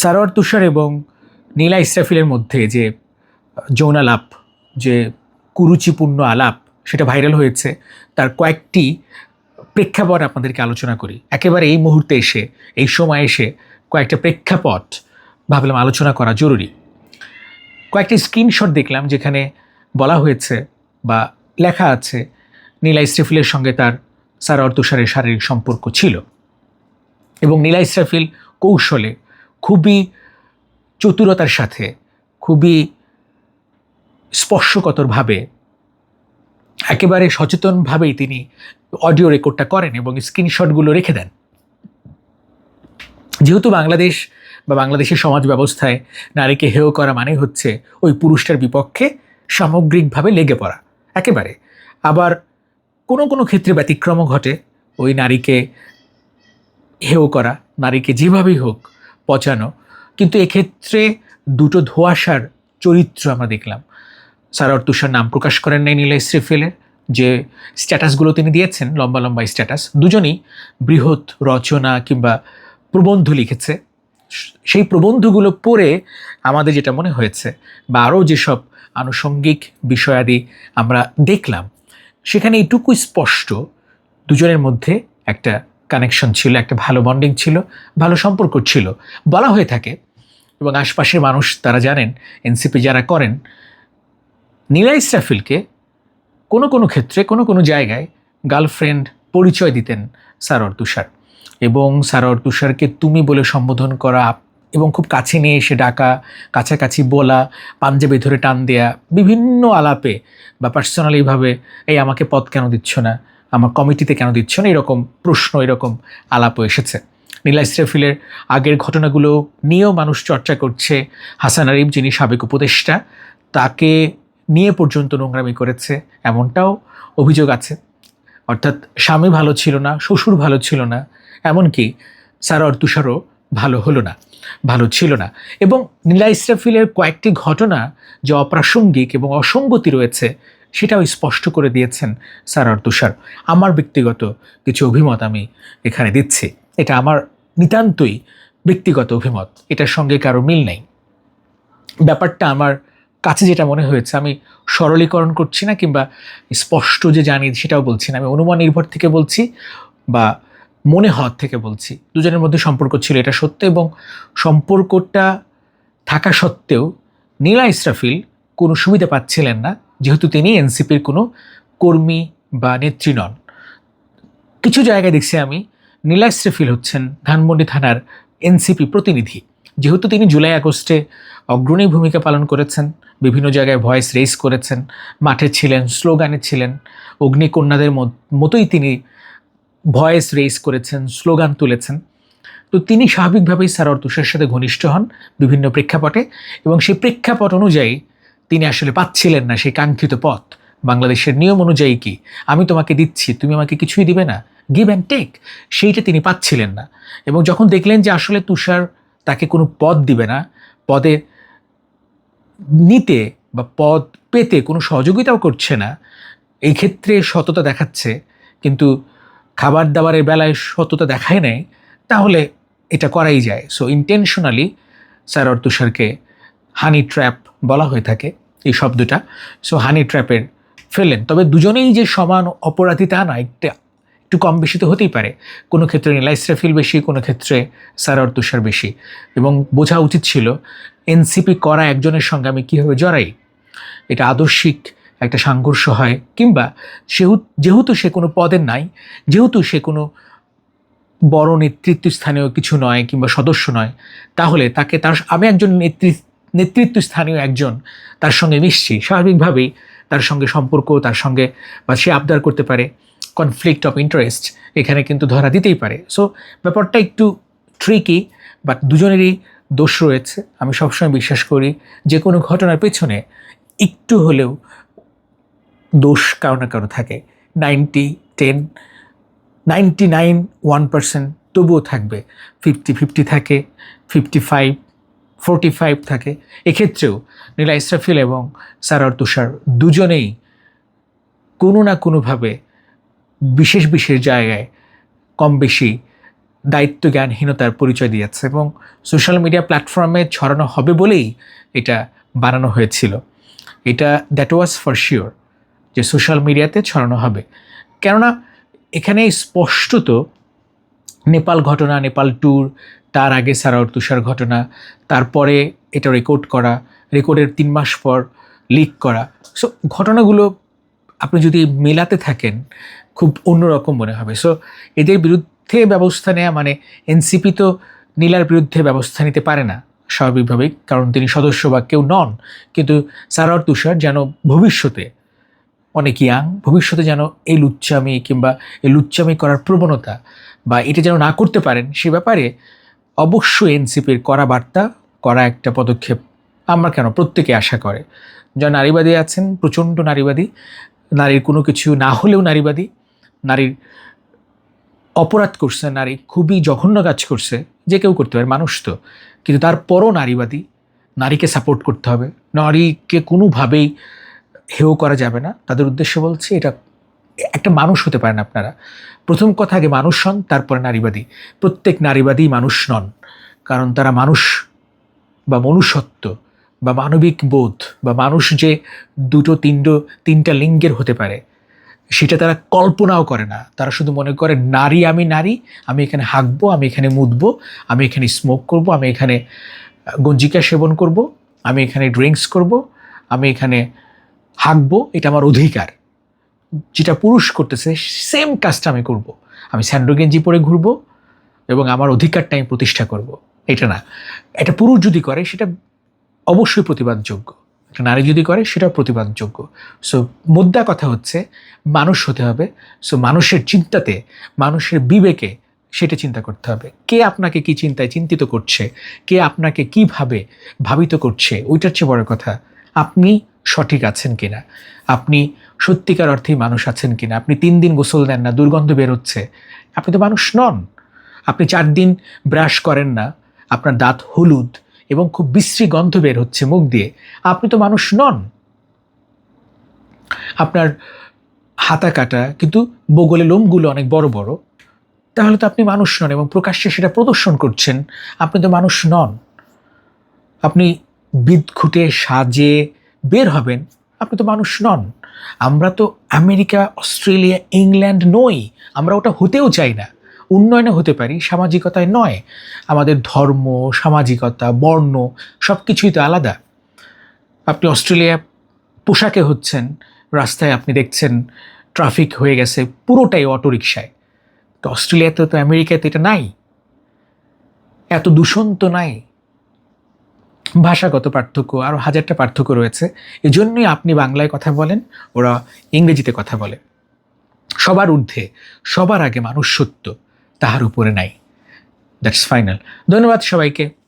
সারোয়ার তুষার এবং নীলা ইসরাফিলের মধ্যে যে যৌনালাপ যে কুরুচিপূর্ণ আলাপ সেটা ভাইরাল হয়েছে, তার কয়েকটি প্রেক্ষাপট আপনাদেরকে আলোচনা করি। একেবারে এই মুহূর্তে এসে, এই সময় এসে কয়েকটা প্রেক্ষাপট ভাবলাম আলোচনা করা জরুরি। কয়েকটি স্ক্রিনশট দেখলাম যেখানে বলা হয়েছে বা লেখা আছে, নীলা ইসরাফিলের সঙ্গে তার সারোয়ার তুষারের শারীরিক সম্পর্ক ছিল এবং নীলা ইসরাফিল কৌশলে খুবই চতুরতার সাথে, খুবই স্পর্শকতরভাবে, একেবারে সচেতনভাবেই তিনি অডিও রেকর্ডটা করেন এবং স্ক্রিনশটগুলো রেখে দেন। যেহেতু বাংলাদেশ বা বাংলাদেশের সমাজ ব্যবস্থায় নারীকে হেয় করা মানে হচ্ছে ওই পুরুষটার বিপক্ষে সামগ্রিকভাবে লেগে পড়া, একেবারে। আবার কোনো কোনো ক্ষেত্রে ব্যতিক্রমও ঘটে, ওই নারীকে হেয় করা, নারীকে যেভাবেই হোক পচানো। কিন্তু এক্ষেত্রে দুটো ধোয়াশার চরিত্র আমরা দেখলাম। সারর তুষার নাম প্রকাশ করেন নাই নীলা ইসরিফিলের যে স্ট্যাটাসগুলো তিনি দিয়েছেন, লম্বা লম্বা স্ট্যাটাস, দুজনই বৃহৎ রচনা কিংবা প্রবন্ধ লিখেছে। সেই প্রবন্ধগুলো পড়ে আমাদের যেটা মনে হয়েছে বা আরও যেসব আনুষঙ্গিক বিষয়াদি আমরা দেখলাম, সেখানে এইটুকু স্পষ্ট, দুজনের মধ্যে একটা কানেকশন ছিল, একটা ভালো বন্ডিং ছিল, ভালো সম্পর্ক ছিল। বলা হয়ে থাকে এবং আশপাশের মানুষ তারা জানেন এনসিপি যারা করেন নীলা ইসরাফিলকে কোনো কোনো ক্ষেত্রে, কোনো কোনো জায়গায় গার্লফ্রেন্ড পরিচয় দিতেন সারর তুষার। এবং সারর তুষারকে তুমি বলে সম্বোধন করা এবং খুব কাছে নিয়ে এসে ডাকা, কাছাকাছি বলা, পাঞ্জাবি ধরে টান দেয়া, বিভিন্ন আলাপে বা পার্সোনালিভাবে এই আমাকে পথ কেন দিচ্ছ না? আমার কমিটিতে কেন দিচ্ছ না? এরকম প্রশ্ন, এরকম আলাপও এসেছে। নীলা ইসরাফিলের আগের ঘটনাগুলো নিয়েও মানুষ চর্চা করছে। হাসান আরিফ, যিনি সাবেক উপদেষ্টা, তাকে নিয়ে পর্যন্ত নোংরামি করেছে, এমনটাও অভিযোগ আছে। অর্থাৎ স্বামী ভালো ছিল না, শ্বশুর ভালো ছিল না, এমনকি সারর তুষারও ভালো হলো না, ভালো ছিল না। এবং নীলা ইসরাফিলের কয়েকটি ঘটনা যে অপ্রাসঙ্গিক এবং অসঙ্গতি রয়েছে সেটাও স্পষ্ট করে দিয়েছেন সারর তুষার। আমার ব্যক্তিগত কিছু অভিমত আমি এখানে দিচ্ছি। এটা আমার নিতান্তই ব্যক্তিগত অভিমত। এটার সঙ্গে কারও মিল নেই। ব্যাপারটা আমার কাছে যেটা মনে হয়েছে, আমি সরলীকরণ করছি না কিংবা স্পষ্ট যে জানি সেটাও বলছি না। আমি অনুমান নির্ভর থেকে বলছি বা মনে হওয়ার থেকে বলছি। দুজনের মধ্যে সম্পর্ক ছিল এটা সত্য এবং সম্পর্কটা থাকা সত্ত্বেও নীলা ইসরাফিল কোনো সুবিধা পাচ্ছিলেন না। যেহেতু তিনি এনসিপির কোনো কর্মী বা নেত্রী নন। কিছু জায়গায় দেখছি আমি নীলা ইসরাফিল হচ্ছেন ধানমন্ডি থানার এনসিপি প্রতিনিধি। যেহেতু তিনি জুলাই আগস্টে অগ্রণী ভূমিকা পালন করেছেন, বিভিন্ন জায়গায় ভয়েস রেস করেছেন, মাঠে ছিলেন, স্লোগানে ছিলেন, অগ্নিকন্যাদের মতোই তিনি ভয়েস রেস করেছেন, স্লোগান তুলেছেন। তো তিনি স্বাভাবিকভাবেই স্যার তুষের সাথে ঘনিষ্ঠ হন বিভিন্ন প্রেক্ষাপটে এবং সেই প্রেক্ষাপট অনুযায়ী তিনি আসলে পাচ্ছিলেন না সেই কাঙ্ক্ষিত পথ। বাংলাদেশের নিয়ম অনুযায়ী কি? আমি তোমাকে দিচ্ছি, তুমি আমাকে কিছুই দিবে না। গিভ অ্যান্ড টেক সেইটা তিনি পাচ্ছিলেন না। এবং যখন দেখলেন যে আসলে তুষার তাকে কোনো পদ দিবে না, পদে নিতে বা পদ পেতে কোনো সহযোগিতাও করছে না, এই ক্ষেত্রে সততা দেখাচ্ছে, কিন্তু খাবার দাবারের বেলায় সততা দেখায় নেয় তাহলে এটা করাই যায়। সো ইন্টেনশনালি স্যার তুষারকে হানি ট্র্যাপ বলা হয়ে থাকে। এই শব্দটা। সো হানি ট্র্যাপের ফেলেন। তবে দুজনেই যে সমান অপরাধী তা না, একটা একটু কম বেশি তো হতেই পারে। কোনো ক্ষেত্রে নীলা বেশি, কোনো ক্ষেত্রে সারর তুষার বেশি। এবং বোঝা উচিত ছিল এনসিপি করা একজনের সঙ্গে আমি কীভাবে জড়াই? এটা আদর্শিক একটা সংঘর্ষ হয়, কিংবা সেহু, যেহেতু সে কোনো পদের নাই, যেহেতু সে কোনো বড় নেতৃত্ব স্থানীয় কিছু নয়, কিংবা সদস্য নয়, তাহলে তাকে তার, আমি একজন নেতৃত্ব স্থানীয় একজন তার সঙ্গে মিশছি। স্বাভাবিকভাবেই তার সঙ্গে সম্পর্ক, তার সঙ্গে বা সে আবদার করতে পারে। কনফ্লিক্ট অফ ইন্টারেস্ট এখানে কিন্তু ধরা দিতেই পারে। সো ব্যাপারটা একটু ট্রিকি বাট দুজনেরই দোষ রয়েছে। আমি সবসময় বিশ্বাস করি যে কোনো ঘটনার পেছনে একটু হলেও দোষ কারও না কারও থাকে। Ninety ten ninety nine one percent তবুও থাকবে। ফিফটি ফিফটি থাকে। ফিফটি ফাইভ ফোরটি ফাইভ থাকে। এক্ষেত্রেও নীলা ইসরাফিল এবং সারার তুষার দুজনেই কোনো না কোনোভাবে বিশেষ বিশেষ জায়গায় কম বেশি দায়িত্ব জ্ঞানহীনতার পরিচয় দিয়েছে এবং সোশ্যাল মিডিয়া প্ল্যাটফর্মে ছড়ানো হবে বলেই এটা বানানো হয়েছিল। এটা দ্যাট ওয়াজ ফর শিওর যে সোশ্যাল মিডিয়াতে ছড়ানো হবে। কেননা এখানে স্পষ্টত নেপাল ঘটনা, নেপাল ট্যুর তার আগে সারাউর তুষার ঘটনা, তারপরে এটা রেকর্ড করা রেকর্ডের তিন মাস পর লিক করা। সো ঘটনাগুলো আপনি যদি মেলাতে থাকেন, খুব অন্যরকম মনে হবে। সো এদের বিরুদ্ধে ব্যবস্থা নেওয়া মানে এনসিপি তো নীলার বিরুদ্ধে ব্যবস্থা নিতে পারে না, স্বাভাবিকভাবেই, কারণ তিনি সদস্য বা কেউ নন। কিন্তু সারার তুষার যেন ভবিষ্যতে অনেক ইয়াং ভবিষ্যতে যেন এই লুচ্চামি কিংবা এই লুচ্চামি করার প্রবণতা বা এটা যেন না করতে পারেন, সে ব্যাপারে অবশ্যই এনসিপির করা বার্তা করা একটা পদক্ষেপ আমরা কেন প্রত্যেকে আশা করে। যারা নারীবাদী আছেন, প্রচণ্ড নারীবাদী, নারীর কোনো কিছু না হলেও নারীবাদী, নারীর অপরাধ করছে, নারী খুবই জঘন্য কাজ করছে, যে কেউ করতে পারে, মানুষ তো। কিন্তু তারপরও নারীবাদী, নারীকে সাপোর্ট করতে হবে, নারীকে কোনোভাবেই হেয় করা যাবে না। তাদের উদ্দেশ্য বলছে এটা একটা মানুষ হতে পারেন আপনারা। প্রথম কথা আগে মানুষ হন, তারপরে নারীবাদী। প্রত্যেক নারীবাদী মানুষ নন। কারণ তারা মানুষ বা মনুষ্যত্ব বা মানবিক বোধ বা মানুষ যে দুটো, তিনটো, তিনটা লিঙ্গের হতে পারে, সেটা তারা কল্পনাও করে না। তারা শুধু মনে করে, নারী আমি নারী, আমি এখানে হাঁকবো, আমি এখানে মুদবো, আমি এখানে স্মোক করব, আমি এখানে গঞ্জিকা সেবন করব, আমি এখানে ড্রিঙ্কস করব, আমি এখানে হাঁকবো, এটা আমার অধিকার। যেটা পুরুষ করতেছে সেম কাজটা আমি করব। আমি স্যান্ডো গেঞ্জি পরে ঘুরবো এবং আমার অধিকারটা আমি প্রতিষ্ঠা করব। এটা না। এটা পুরুষ যদি করে, সেটা অবশ্যই প্রতিবাদযোগ্য। একটা নারী যদি করে সেটা প্রতিবাদযোগ্য। সো মুদ্রা কথা হচ্ছে, মানুষ হতে হবে। সো মানুষের চিন্তাতে, মানুষের বিবেকে সেটা চিন্তা করতে হবে। কে আপনাকে কি চিন্তায় চিন্তিত করছে? কে আপনাকে কীভাবে ভাবিত করছে? ওইটার চেয়ে বড় কথা, আপনি সঠিক আছেন কিনা? আপনি সত্যিকার অর্থেই মানুষ আছেন কিনা? আপনি তিন দিন গোসল দেন না, দুর্গন্ধ বেরোচ্ছে। আপনি তো মানুষ নন। আপনি চার দিন ব্রাশ করেন না, আপনার দাঁত হলুদ এবং খুব বিশ্রী গন্ধ বের হচ্ছে মুখ দিয়ে। আপনি তো মানুষ নন। আপনার হাতা কাটা, কিন্তু বগলে লোমগুলো অনেক বড় বড়। তাহলে তো আপনি মানুষ নন এবং প্রকাশ্যে সেটা প্রদর্শন করছেন। আপনি তো মানুষ নন। আপনি বিদ খুঁটে সাজে বের হবেন, আপনি তো মানুষ নন। আমরা তো আমেরিকা, অস্ট্রেলিয়া, ইংল্যান্ড নই, আমরা ওটা হতেও চাই না। উন্নয়নে হতে পারি, সামাজিকতায় নয়। আমাদের ধর্ম, সামাজিকতা, বর্ণ সব কিছুই তো আলাদা। আপনি অস্ট্রেলিয়া পোশাকে হচ্ছেন, রাস্তায় আপনি দেখছেন, ট্রাফিক হয়ে গেছে, পুরোটাই অটোরিকশায়। তো অস্ট্রেলিয়াতে তো আমেরিকাতে এটা নাই। এত দূষণ তো নাই। ভাষাগত পার্থক্য আরও হাজারটা পার্থক্য রয়েছে। এজন্যই আপনি বাংলায় কথা বলেন, ওরা ইংরেজিতে কথা বলে। সবার ঊর্ধ্বে, সবার আগে মানুষ সত্য, তাহার উপরে নাই। দ্যাটস ফাইনাল ধন্যবাদ সবাইকে।